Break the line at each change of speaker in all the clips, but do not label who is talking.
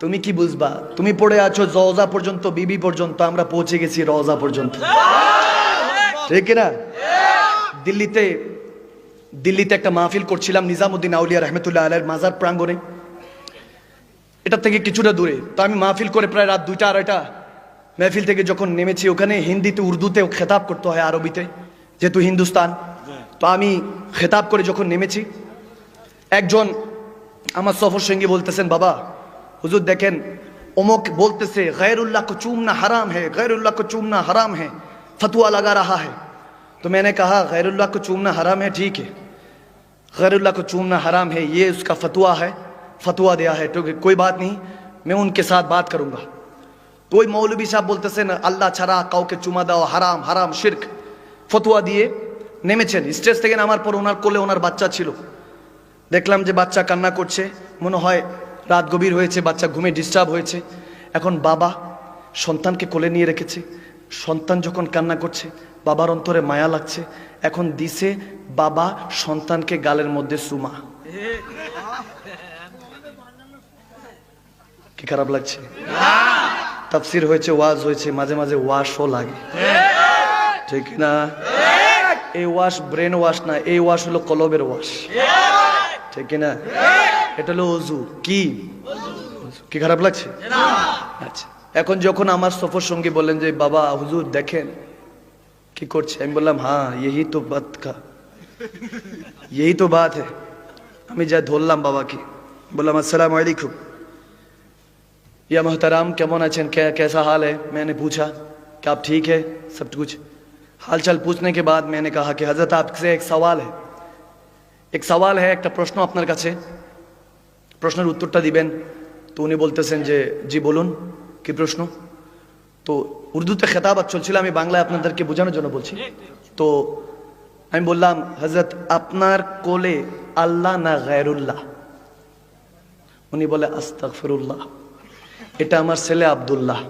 তুমি কি বুঝবা? তুমি পড়ে আছো জওজা পর্যন্ত, বিবি পর্যন্ত, আমরা পৌঁছে গেছি রওজা পর্যন্ত। ঠিক না দিল্লিতে দিল্লিতে একটা মাহফিল করছিলাম নিজামুদ্দিন আউলিয়া রহমতুল্লাহ আলের মাজার প্রাঙ্গণে। এটা থেকে কিছুটা দূরে। তো আমি মাহফিল করে প্রায় রাত দুইটা, আড়াইটা মেহফিল থেকে যখন নেমেছি, ওখানে হিন্দিতে উর্দুতে খেতাব করতে হয় আরবিতে, যেহেতু হিন্দুস্তান। তো আমি খেতাব করে যখন নেমেছি, একজন আমার সফর সঙ্গী বলতেছেন, বাবা হুজুর দেখেন অমুক বলতেছে गैरुल्लाह को चूमना हराम है गैरुल्लाह को चूमना हराम है फतवा लगा रहा है तो मैंने कहा गैरुल्लाह को चूमना हराम है ठीक है गैरुल्लाह को चूमना हराम है ये उसका फतवा है फतवा दिया है तो कोई बात नहीं मैं उनके साथ बात करूंगा তো ওই মৌলবী সাহেব বলতেছেন আল্লাহ ছাড়া কাউকে চুমা দেওয়া হারাম হারাম শির্ক ফতুয়া দিয়ে নেমেছেন স্টেজ থেকে নামার পর ওনার কোলে ওনার বাচ্চা ছিল দেখলাম যে বাচ্চা কান্না করছে মনে হয় রাত গভীর হয়েছে, বাচ্চা ঘুমে ডিস্টার্ব হয়েছে। এখন বাবা সন্তানকে কোলে নিয়ে রেখেছে। সন্তান যখন কান্না করছে, বাবার অন্তরে মায়া লাগছে। এখন দিছে বাবা সন্তানকে গালের মধ্যে সুমা। কি খারাপ লাগছে? তাফসির হয়েছে, ওয়াজ হয়েছে, মাঝে মাঝে ওয়াশও লাগে। ঠিক না? এই ওয়াশ ব্রেন ওয়াশ না, এই ওয়াশ হলো কলবের ওয়াশ। ঠিক না? এটা হলো অজু কি কি খারাপ লাগছে আচ্ছা এখন যখন আমার সফর সঙ্গী বললেন যে বাবা হুজুর দেখেন কি করছে আমি বললাম হ্যাঁ यही তো বাত কা यही তো বাত है আমি যা ধরলাম বাবাকে বললাম আসসালামু আলাইকুম या मोहतराम केमन अचन क्या कैसा हाल है मैंने पूछा कि आप ठीक है सब कुछ हाल चाल पूछने के बाद मैंने कहा कि हजरत आपसे एक सवाल है এক সওয়াল হ্যাঁ একটা প্রশ্ন আপনার কাছে প্রশ্নের উত্তরটা দিবেন। তো উনি বলতেছেন যে, জি, বলুন, কি প্রশ্ন? তো উর্দুতে খেতাবাত চলছিল, আমি বাংলায় আপনাদেরকে বোঝানোর জন্য বলছি। তো আমি বললাম হজরত আপনার কোলে আল্লাহ না গায়রুল্লাহ? উনি বলে, আস্তাগফিরুল্লাহ, এটা আমার ছেলে আব্দুল্লাহ।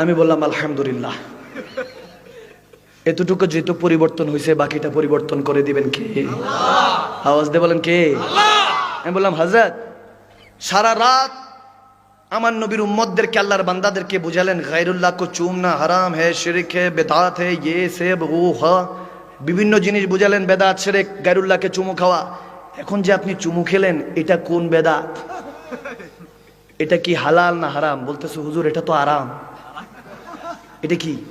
আমি বললাম, আলহামদুলিল্লাহ। এতটুকু যেহেতু পরিবর্তন হয়েছে বাকিটা পরিবর্তন করে দিবেন কে? আওয়াজ দিয়ে বলেন কে? আমি বললাম হাজরত সারা রাত আমার নবীর উম্মতদেরকে, আল্লাহর বান্দাদেরকে বুঝালেন, গায়রুল্লাহ কো চুমনা হারাম হে, শিরিক হে, বেদাত হে ইয়ে সেব ও হা। বিভিন্ন জিনিস বুঝালেন, বেদাত, শিরিক, গায়রুল্লাহকে চুমু খাওয়া। এখন যে আপনি চুমু খেলেন, এটা কোন বেদাত? এটা কি হালাল না হারাম? বলতেছে, হুজুর, এটা তো আরাম। এটা কি?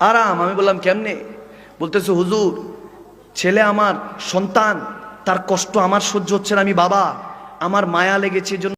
আরাম। আমি বললাম, কেমনে? বলতেছে, হুজুর, ছেলে আমার সন্তান তার কষ্ট আমার সহ্য হচ্ছে না আমি বাবা। আমার মায়া লেগেছে জন্য